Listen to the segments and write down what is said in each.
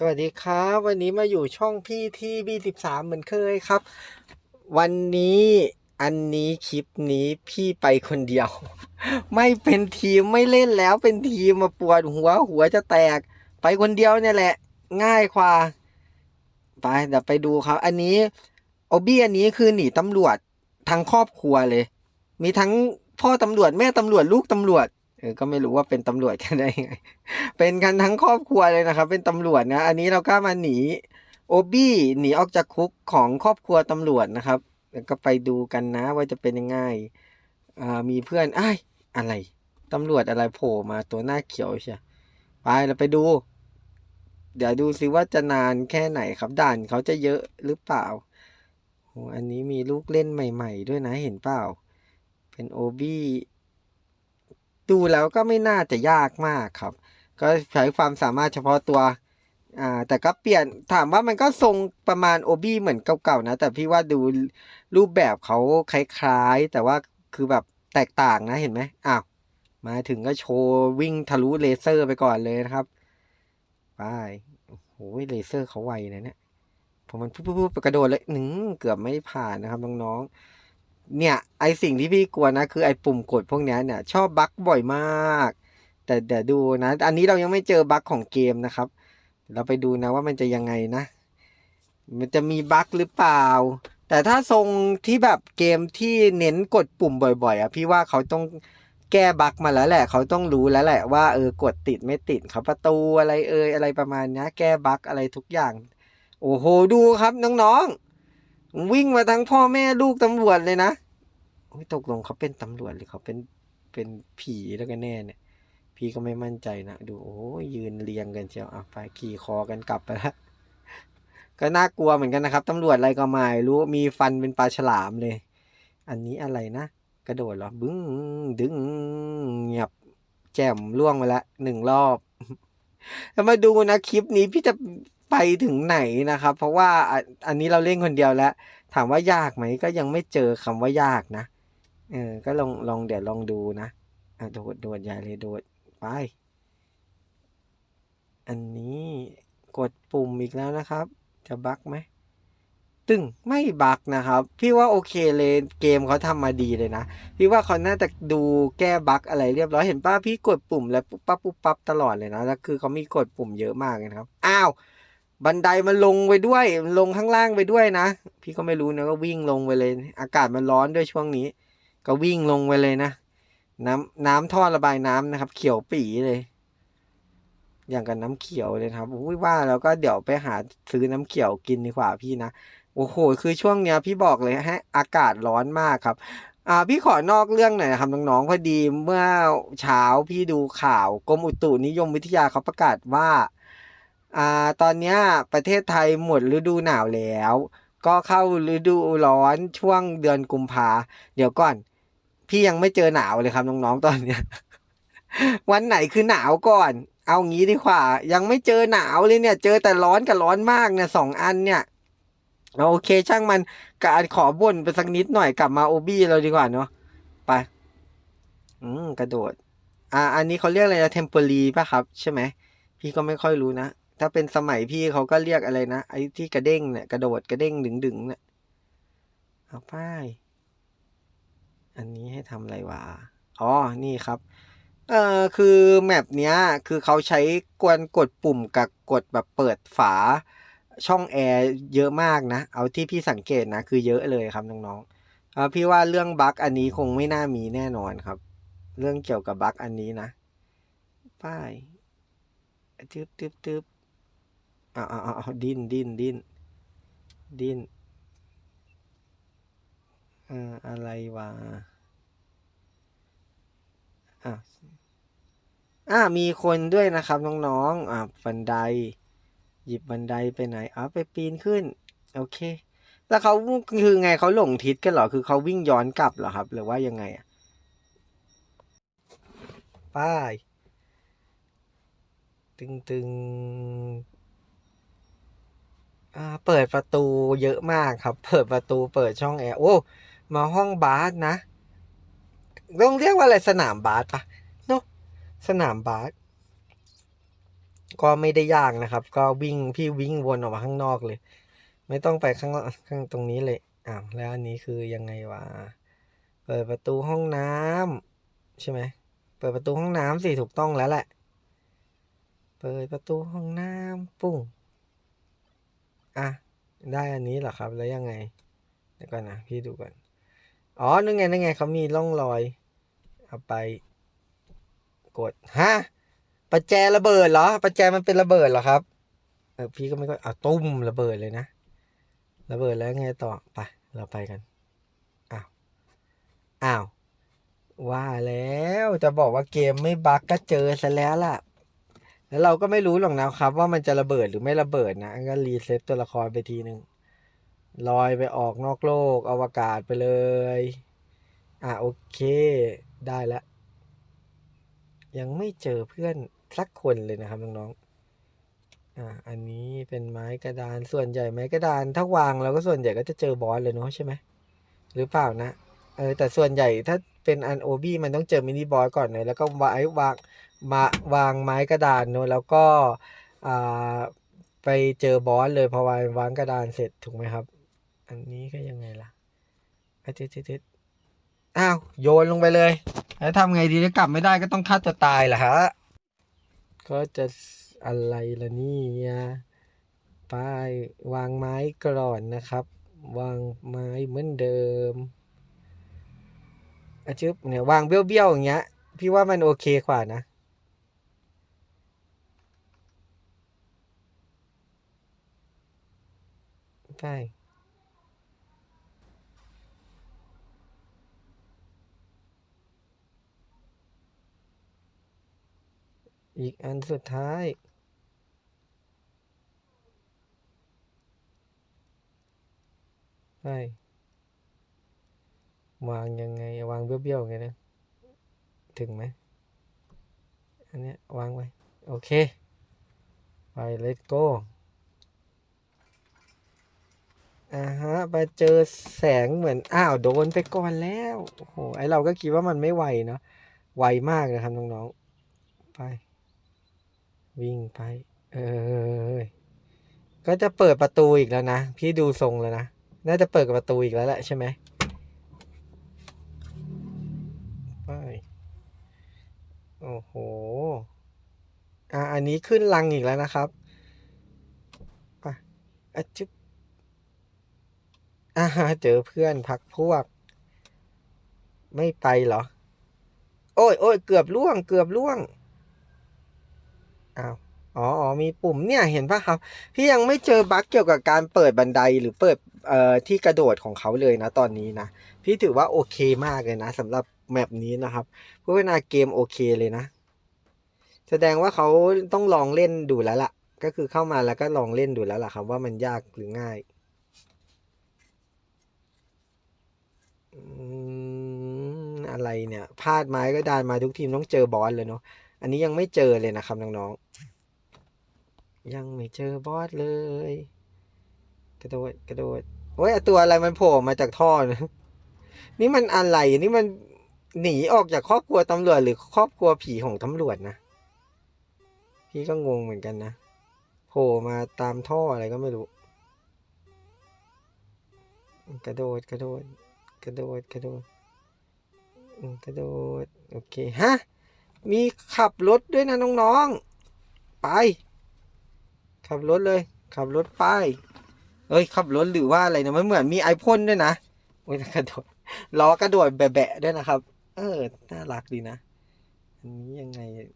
สวัสดีครับ วันนี้มาอยู่ช่องพี่ที่บีสิบสามเหมือนเคยครับ วันนี้อันนี้คลิปนี้พี่ไปคนเดียว ไม่เป็นทีมไม่เล่นแล้วเป็นทีมมาปวดหัวหัวจะแตก ไปคนเดียวเนี่ยแหละ ง่ายกว่า ไปเดี๋ยวไปดูครับ อันนี้โอบี้อันนี้คือหนีตำรวจทั้งครอบครัวเลย มีทั้งพ่อตำรวจแม่ตำรวจลูกตำรวจ เออก็ไม่รู้ว่าเป็นตำรวจกันได้ไง เป็นกันทั้งครอบครัวเลยนะครับ เป็นตำรวจนะ อันนี้เราก็มาหนีโอบี้หนีออกจากคุกของครอบครัวตำรวจนะครับแล้วก็ไปดูกันนะว่าจะเป็นยังไงอ่ามีเพื่อนไอ้อะไรตำรวจอะไรโผล่มาตัวหน้าเขียวใช่ไปเราไปดู เดี๋ยวดูซิว่าจะนานแค่ไหนครับด่านเขาจะเยอะหรือเปล่าโอ้อันนี้มีลูกเล่นใหม่ ๆ ด้วยนะเห็นเปล่า เป็นโอบี้ ดูแล้วก็ไม่น่าจะยากมากครับ ก็ใช้ความสามารถเฉพาะตัวอ่าแต่ก็เปลี่ยนถามว่ามันก็ทรงประมาณโอบี้เหมือนเก่าๆนะ แต่พี่ว่าดูรูปแบบเขาคล้ายๆ แต่ว่าคือแบบแตกต่างนะเห็นไหมอ้าวมาถึงก็โชว์วิ่งทะลุเลเซอร์ไปก่อนเลยนะครับไปโอ้โหเลเซอร์เขาไวนะเนี่ยพอมันปุ๊บปุ๊บปะกระโดดเลยหนึ่งเกือบไม่ผ่านนะครับน้องๆ เนี่ย ไอสิ่งที่พี่กลัวนะ คือไอปุ่มกดพวกเนี้ยเนี่ย ชอบบั๊กบ่อยมาก แต่เดี๋ยวดูนะ อันนี้เรายังไม่เจอบั๊กของเกมนะครับ เราไปดูนะว่ามันจะยังไงนะ มันจะมีบั๊กหรือเปล่า แต่ถ้าทรงที่แบบเกมที่เน้นกดปุ่มบ่อยๆอะพี่ว่าเขาต้องแก้บั๊กมาแล้วแหละ เขาต้องรู้แล้วแหละว่าเออกดติดไม่ติดเขาประตูอะไรเอยอะไรประมาณนี้แก้บั๊กอะไรทุกอย่าง โอ้โหดูครับน้องๆ วิ่งมาทั้งพ่อแม่ลูกตำรวจเลยนะโอ้ยตกลงเขาเป็นตำรวจหรือเขาเป็นเป็นผีแล้วกันแน่เนี่ย พี่ก็ไม่มั่นใจนะ ดูโอ้ยืนเรียงกันเชียวอะไปขี่คอกันกลับไปล้วก็น่ากลัวเหมือนกันนะครับตำรวจอะไรก็ไม่รู้มีฟันเป็นปลาฉลามเลย อันนี้อะไรนะ กระโดดหรอบึ้งดึงเงียบแจ่มล่วงไปล้วหนึ่งรอบแล้วมาดูนะคลิปนี้พี่จะ ไปถึงไหนนะครับ เพราะว่าอันนี้เราเล่นคนเดียวแล้ว ถามว่ายากไหมก็ยังไม่เจอคำว่ายากนะเออก็ลองลองเดี๋ยวลองดูนะอะโดดโดดใหญ่เลยโดดไป อันนี้กดปุ่มอีกแล้วนะครับ จะบั๊กไหมตึงไม่บักนะครับ พี่ว่าโอเคเลยเกมเขาทำมาดีเลยนะ พี่ว่าเขาน่าจะดูแก้บักอะไรเรียบร้อยเห็นป้าพี่กดปุ่มแล้วปุ๊บปั๊บปุ๊บปั๊บตลอดเลยนะแล้วคือเขามีกดปุ่มเยอะมากเลยนะครับอ้าว บันไดมันลงไปด้วย ลงข้างล่างไปด้วยนะ พี่ก็ไม่รู้นะก็วิ่งลงไปเลย อากาศมันร้อนด้วยช่วงนี้ ก็วิ่งลงไปเลยนะ น้ำน้ำท่อระบายน้ำนะครับ เขียวปีเลย อย่างกับน้ำเขียวเลยครับอุ้ยว่าแล้วก็เดี๋ยวไปหาซื้อน้ำเขียวกินดีกว่าพี่นะโอ้โห คือช่วงเนี้ยพี่บอกเลยให้อากาศร้อนมากครับ อ่า พี่ขอนอกเรื่องหน่อยครับน้องๆพอดีเมื่อเช้าพี่ดูข่าวกรมอุตุนิยมวิทยาเขาประกาศว่า อ่าตอนนี้ประเทศไทยหมดฤดูหนาวแล้ว ก็เข้าฤดูร้อนช่วงเดือนกุมภาเดี๋ยวก่อน พี่ยังไม่เจอหนาวเลยครับน้องๆตอนเนี้ย วันไหนคือหนาวก่อน เอางี้ดีกว่า ยังไม่เจอหนาวเลยเนี่ย เจอแต่ร้อนกับร้อนมากเนี่ยสองอันเนี่ยเอาโอเคช่างมันการขอบ่นไปสักนิดหน่อยกลับมาโอบี้เราดีกว่าเนาะไป อืมกระโดด อ่า อันนี้เขาเรียกอะไรนะเทมโพลีป่ะครับ ใช่ไหมพี่ก็ไม่ค่อยรู้นะ ถ้าเป็นสมัยพี่เขาก็เรียกอะไรนะไอ้ที่กระเด้งเนี่ยกระโดดกระเด้งดึงดึงเนี่ยเอาป้าย อันนี้ให้ทำอะไรวะอ๋อนี่ครับเอ่อคือแมปเนี้ยคือเขาใช้กวนกดปุ่มกับกดแบบเปิดฝาช่องแอร์เยอะมากนะ เอาที่พี่สังเกตนะ คือเยอะเลยครับน้องๆเออพี่ว่าเรื่องบั๊กอันนี้คงไม่น่ามีแน่นอนครับ เรื่องเกี่ยวกับบั๊กอันนี้นะ ป้ายตึ๊บตึ๊บตึ๊บ อ้าวอ้าวอ้าวดิ้นดิ้นดิ้นดิ้นอ่ออะไรวะอะอ่ามีคนด้วยนะครับน้องๆอ่าบันได หยิบบันไดไปไหนอ๋อไปปีนขึ้น โอเค แล้วเขาคือไงเขาหลงทิศกันเหรอ คือเขาวิ่งย้อนกลับเหรอครับ หรือว่ายังไงอะป้ายตึงตึง เปิดประตูเยอะมากครับ เปิดประตูเปิดช่องแอร์โอ้มาห้องบาสนะต้องเรียกว่าอะไรสนามบาสปะเนาะสนามบาสก็ไม่ได้ยากนะครับ ก็วิ่งพี่วิ่งวนออกมาข้างนอกเลย ไม่ต้องไปข้างข้างตรงนี้เลยอ้าวแล้วอันนี้คือยังไงวะเปิดประตูห้องน้ำใช่ไหมเปิดประตูห้องน้ำสิถูกต้องแล้วแหละ เปิดประตูห้องน้ำปุ้ง อะ ได้อันนี้เหรอครับ แล้วยังไง เดี๋ยวก่อนนะ พี่ดูก่อน อ๋อ นั่นไง นั่นไง เขามีร่องรอย เอาไป กด ฮะ ประแจระเบิดเหรอ ประแจมันเป็นระเบิดเหรอครับ เออ พี่ก็ไม่ก็เอาตุ้มระเบิดเลยนะ ระเบิดแล้วไงต่อ ไป เราไปกัน อ้าว อ้าว ว่าแล้ว จะบอกว่าเกมไม่บั๊กก็เจอซะแล้วล่ะ แล้วเราก็ไม่รู้หรอกนะครับ ว่ามันจะระเบิดหรือไม่ระเบิดนะก็รีเซ็ตตัวละครไปทีหนึ่งลอยไปออกนอกโลกอวกาศไปเลย อะโอเคได้แล้วยังไม่เจอเพื่อนสักคนเลยนะครับน้องๆอ่าอันนี้เป็นไม้กระดานส่วนใหญ่ไม้กระดาน ถ้าวางเราก็ส่วนใหญ่ก็จะเจอบอสเลยเนาะใช่ไหมหรือเปล่านะเออแต่ส่วนใหญ่ถ้าเป็นอันโอบี้มันต้องเจอมินิบอสก่อนเลยแล้วก็วางวาง มาวางไม้กระดานเนอะแล้วก็อ่าไปเจอบอสเลยพอวางวางกระดานเสร็จถูกไหมครับ อันนี้ก็ยังไงล่ะอะเจ๊ดอ้าวโยนลงไปเลย แล้วทำไงดีถ้ากลับไม่ได้ก็ต้องฆ่าตัวตายแหละฮะก็จะอะไรล่ะนี่ยไปวางไม้ก่อนนะครับ วางไม้เหมือนเดิมอาชึบเนี่ยวางเบี้ยวๆอย่างเงี้ย พี่ว่ามันโอเคกว่านะ ใช่อีกอันสุดท้าย ใช่ วางยังไง วางเบี้ยวๆไงนะ ถึงไหม อันเนี้ยวางไว้ โอเค ไป let's go อ่าฮะไปเจอแสงเหมือน อ้าว โดนไปก่อนแล้ว โอ้โห ไอเราก็คิดว่ามันไม่ไวเนาะ ไวมากนะครับน้องๆ ไป วิ่งไป เออก็จะเปิดประตูอีกแล้วนะ พี่ดูทรงแล้วนะ น่าจะเปิดประตูอีกแล้วแหละใช่ไหมไป โอ้โห อะอันนี้ขึ้นลังอีกแล้วนะครับ ไปอะจึ๊บ อ่าเจอเพื่อนพักพวก ไม่ไปเหรอ โอ้ยโอ้ยเกือบล่วง เกือบล่วงอ้าวอ๋ออ๋อมีปุ่มเนี่ยเห็นปะครับ พี่ยังไม่เจอบั๊กเกี่ยวกับการเปิดบันไดหรือเปิดเอ่อที่กระโดดของเขาเลยนะตอนนี้นะ พี่ถือว่าโอเคมากเลยนะสำหรับแมปนี้นะครับพัฒนาเกมโอเคเลยนะ แสดงว่าเขาต้องลองเล่นดูแล้วล่ะ ก็คือเข้ามาแล้วก็ลองเล่นดูแล้วล่ะครับว่ามันยากหรือง่าย อะไรเนี่ยพลาดไม้ก็ดานมาทุกทีมต้องเจอบอสเลยเนาะอันนี้ยังไม่เจอเลยนะครับน้องๆยังไม่เจอบอสเลย กระโดดกระโดดโอ้ยตัวอะไรมันโผล่มาจากท่อนะนี่มันอะไรนี่มันหนีออกจากครอบครัวตำรวจหรือครอบครัวผีของตำรวจนะพี่ก็งงเหมือนกันนะโผล่มาตามท่ออะไรก็ไม่รู้ กระโดดกระโดด กระโดดกระโดดกระโดดโอเคฮะมีขับรถด้วยนะน้องๆ ไป ขับรถเลย ขับรถไป เอ้ยขับรถหรือว่าอะไรนี่ยมันเหมือนมีไอพ่นด้วยนะโอ้ยกระโดดล้อกระโดดแบะๆด้วยนะครับ เออน่ารักดีนะ อันนี้ยังไงอะ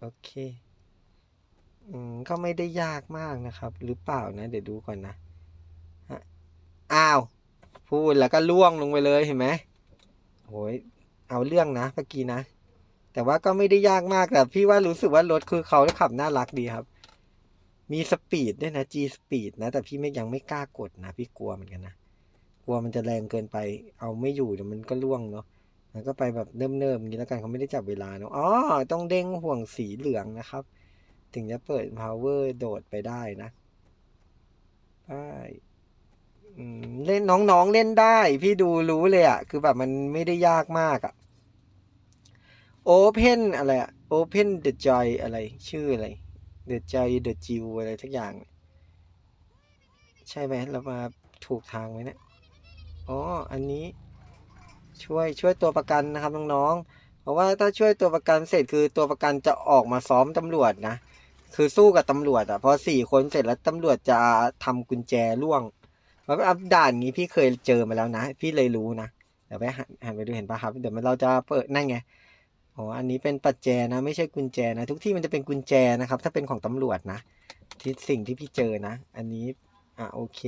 โอเคอืมก็ไม่ได้ยากมากนะครับ หรือเปล่านะ เดี๋ยวดูก่อนนะฮะ อ้าว พูดแล้วก็ล่วงลงไปเลยเห็นไหมโหยเอาเรื่องนะเมื่อกี้นะ แต่ว่าก็ไม่ได้ยากมากแต่พี่ว่ารู้สึกว่ารถคือเขาขับน่ารักดีครับ มีสปีดด้วยนะ G สปีดนะ แต่พี่ไม่ยังไม่กล้ากดนะ พี่กลัวเหมือนกันนะ กลัวมันจะแรงเกินไป เอาไม่อยู่เดี๋ยวมันก็ล่วงเนาะมันก็ไปแบบเนิ่มๆอย่างนี้แล้วกันเขาไม่ได้จับเวลาเนาะอ๋อต้องเด้งห่วงสีเหลืองนะครับ ถึงจะเปิด power โดดไปได้นะไป อืมเล่นน้องๆเล่นได้ พี่ดูรู้เลยอะ่ะคือแบบมันไม่ได้ยากมากอะ่ะ Open อะไรอะ Open the Joy อะไรชื่ออะไร The Joy the Jill อะไรทักอย่าง ใช่ไหมเรามาถูกทางไหมเนี่ยอ๋ออันนี้ช่วยช่วยตัวประกันนะครับน้องๆ เพราะว่าถ้าช่วยตัวประกันเสร็จคือตัวประกันจะออกมาซ้อมตำรวจนะ คือสู้กับตำรวจอะพอสี่คนเสร็จแล้วตำรวจจะทำกุญแจล่วง เพราะว่าด่านนี้พี่เคยเจอมาแล้วนะ พี่เลยรู้นะ เดี๋ยวไปหันไปดูเห็นปะครับ เดี๋ยวเราจะเปิดนั่นไงอ๋ออันนี้เป็นปัจแจนะ ไม่ใช่กุญแจนะ ทุกที่มันจะเป็นกุญแจนะครับ ถ้าเป็นของตำรวจนะ ที่สิ่งที่พี่เจอนะ อันนี้อะโอเค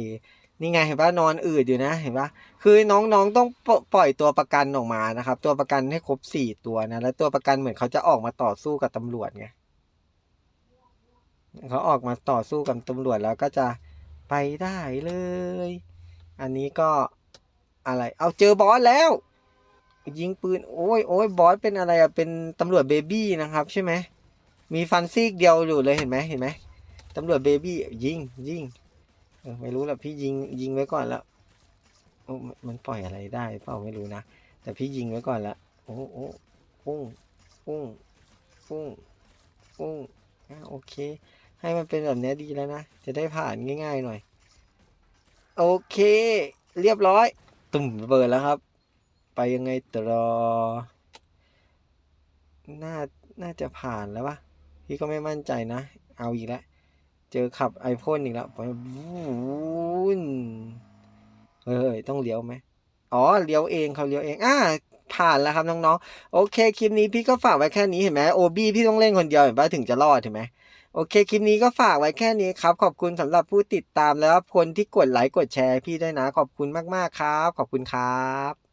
นี่ไงเห็นปะนอนอืดอยู่นะ เห็นปะคือน้องๆต้องปล่อยตัวประกันออกมานะครับ ตัวประกันให้ครบสี่ตัวนะ แล้วตัวประกันเหมือนเขาจะออกมาต่อสู้กับตำรวจไงเขาออกมาต่อสู้กับตำรวจแล้วก็จะ ไปได้เลย อันนี้ก็อะไร เอาเจอบอสแล้ว ยิงปืน โอ้ยโอ้ยบอสเป็นอะไรอะเป็นตำรวจเบบี้นะครับใช่ไหม มีฟันซีกเดียวอยู่เลยเห็นไหมเห็นไหมตำรวจเบบี้ยิงยิงไม่รู้แหละพี่ยิงยิงไว้ก่อนแล้วโอ้มันปล่อยอะไรได้เปล่าไม่รู้นะ แต่พี่ยิงไว้ก่อนละโอ้โอ้ปุ้งปุ้งปุ้งปุ้งอะโอเค ให้มันเป็นแบบนี้ดีแล้วนะ จะได้ผ่านง่ายๆหน่อย โอเค เรียบร้อย ตุ่มเบิดแล้วครับ ไปยังไงต่อน่าน่าจะผ่านแล้วปะพี่ก็ไม่มั่นใจนะ เอาอีกแล้ว เจอขับไอพ่นอีกแล้วไปวูนเฮ้ยต้องเลี้ยวไหมอ๋อเลี้ยวเองเขาเลี้ยวเองอ่าผ่านแล้วครับน้องๆ โอเค คลิปนี้พี่ก็ฝากไว้แค่นี้เห็นไหมโอบีพี่ต้องเล่นคนเดียวเห็นปะถึงจะรอดเห็นไหม โอเค คลิปนี้ก็ฝากไว้แค่นี้ครับ ขอบคุณสำหรับผู้ติดตามแล้วคนที่กดไลค์กดแชร์พี่ด้วยนะ ขอบคุณมากๆครับ ขอบคุณครับ